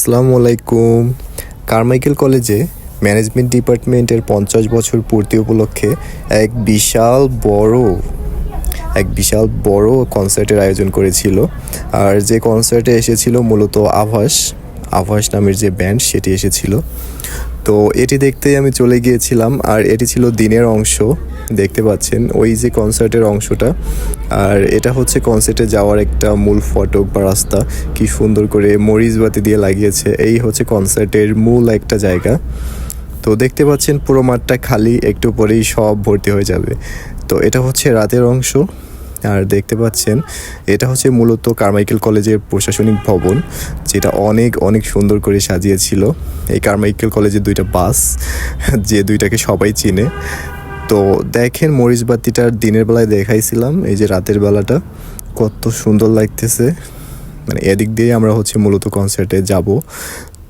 আসসালামু আলাইকুম। কারমাইকেল কলেজে ম্যানেজমেন্ট ডিপার্টমেন্টের পঞ্চাশ বছর পূর্তি উপলক্ষে এক বিশাল বড়, এক বিশাল বড় কনসার্টের আয়োজন করেছিল। আর যে কনসার্টে এসেছিল মূলত আভাস আভাস নামের যে ব্যান্ড সেটি এসেছিল। তো এটি দেখতেই আমি চলে গিয়েছিলাম, আর এটি ছিল দিনের অংশ, দেখতে পাচ্ছেন ওই যে কনসার্টের অংশটা। আর এটা হচ্ছে কনসার্টে যাওয়ার একটা মূল ফটক বা রাস্তা, কি সুন্দর করে মরিচবাতি দিয়ে লাগিয়েছে। এই হচ্ছে কনসার্টের মূল একটা জায়গা। তো দেখতে পাচ্ছেন পুরো মাঠটা খালি, একটু পরেই সব ভর্তি হয়ে যাবে। তো এটা হচ্ছে রাতের অংশ। আর দেখতে পাচ্ছেন, এটা হচ্ছে মূলত কারমাইকেল কলেজের প্রশাসনিক ভবন, যেটা অনেক অনেক সুন্দর করে সাজিয়েছিল। এই কারমাইকেল কলেজের দুইটা বাস, যে দুইটাকে সবাই চিনে। তো দেখেন মরিচবাতিটার দিনের বেলায় দেখাইছিলাম, এই যে রাতের বেলাটা, কত সুন্দর লাগতেছে। মানে এদিক দিয়ে আমরা হচ্ছে মূলত কনসার্টে যাব।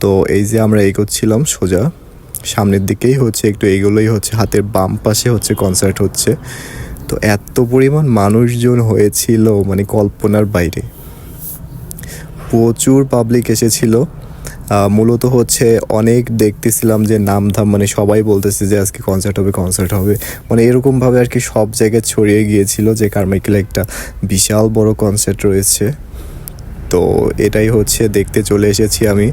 তো এই যে আমরা এগোচ্ছিলাম সোজা, সামনের দিকেই হচ্ছে, একটু এগুলোই হচ্ছে, হাতের বাম পাশে হচ্ছে কনসার্ট হচ্ছে। তো এত পরিমাণ মানুষজন হয়েছিল মানে কল্পনার বাইরে। প্রচুর পাবলিক এসেছিল। মূলত হচ্ছে অনেক দেখতেছিলাম যে নাম ধাম মানে সবাই বলতেছে যে আজকে কনসার্ট হবে কনসার্ট হবে। মানে এরকমভাবে আর কি সব জায়গায় ছড়িয়ে গিয়েছিল যে কারমাইকেলে একটা বিশাল বড় কনসার্ট রয়েছে। তো এটাই হচ্ছে দেখতে চলে এসেছি আমি।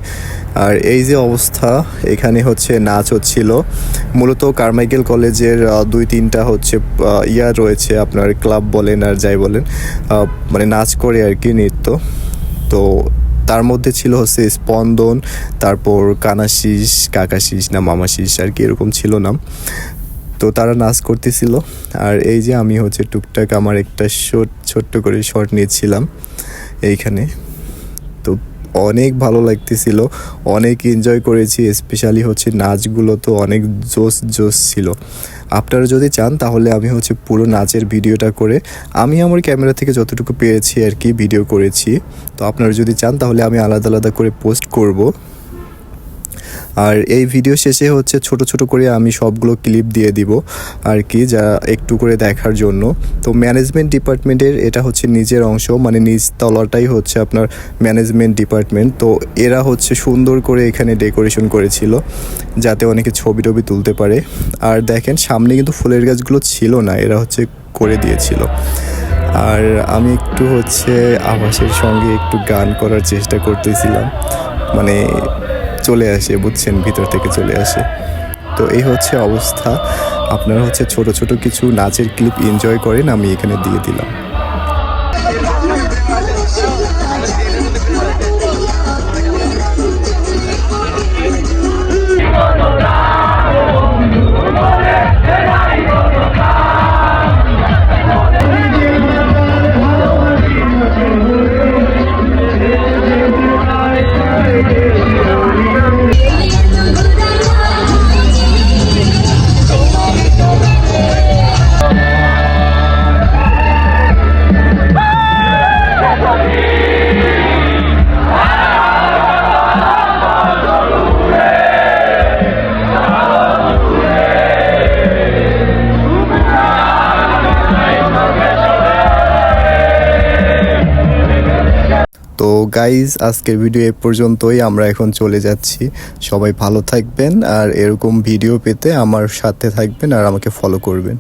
আর এই যে অবস্থা, এখানে হচ্ছে নাচ হচ্ছিল। মূলত কারমাইকেল কলেজের দুই তিনটা হচ্ছে ইয়া রয়েছে আপনার, ক্লাব বলেন আর যাই বলেন মানে নাচ করে আর কি নৃত্য। তো তার মধ্যে ছিল হচ্ছে স্পন্দন, তারপর কানাশিস, কাকাশিস না মামাশিস, আর কি এরকম ছিল নাম। তো তারা নাচ করতেছিল। আর এই যে আমি হচ্ছে টুকটাক আমার একটা শর্ট ছোট্ট করে শর্ট নিয়েছিলাম এইখানে। অনেক ভালো লাগতেছিল, অনেক এনজয় করেছি স্পেশালি হচ্ছে নাচগুলো তো অনেক জোস জোস ছিল। আপনারা যদি চান তাহলে আমি হচ্ছে পুরো নাচের ভিডিওটা করে, আমি আমার ক্যামেরা থেকে যতটুকু পেয়েছি আর কি ভিডিও করেছি, তো আপনারা যদি চান তাহলে আমি আলাদা আলাদা করে পোস্ট করব। আর এই ভিডিও শেষে হচ্ছে ছোট ছোট করে আমি সবগুলো ক্লিপ দিয়ে দিব, আর কি, যা একটু করে দেখার জন্য। তো ম্যানেজমেন্ট ডিপার্টমেন্টের এটা হচ্ছে নিজের অংশ মানে নিজ তলাটাই হচ্ছে আপনার ম্যানেজমেন্ট ডিপার্টমেন্ট তো এরা হচ্ছে সুন্দর করে এখানে ডেকোরেশন করেছিল, যাতে অনেকে ছবি টবি তুলতে পারে। আর দেখেন, সামনে কিন্তু ফুলের গাছগুলো ছিল না, এরা হচ্ছে করে দিয়েছিল। আর আমি একটু হচ্ছে আভাসের সঙ্গে একটু গান করার চেষ্টা করতেছিলাম মানে চলে আসে, বুঝছেন? ভিতর থেকে চলে আসে। তো এই হচ্ছে অবস্থা। আপনারা হচ্ছে ছোট ছোট কিছু নাচের ক্লিপ এনজয় করেন, আমি এখানে দিয়ে দিলাম। তো গাইজ আজকের ভিডিও এ পর্যন্তই, আমরা এখন চলে যাচ্ছি। সবাই ভালো থাকবেন, আর এরকম ভিডিও পেতে আমার সাথে থাকবেন, আর আমাকে ফলো করবেন।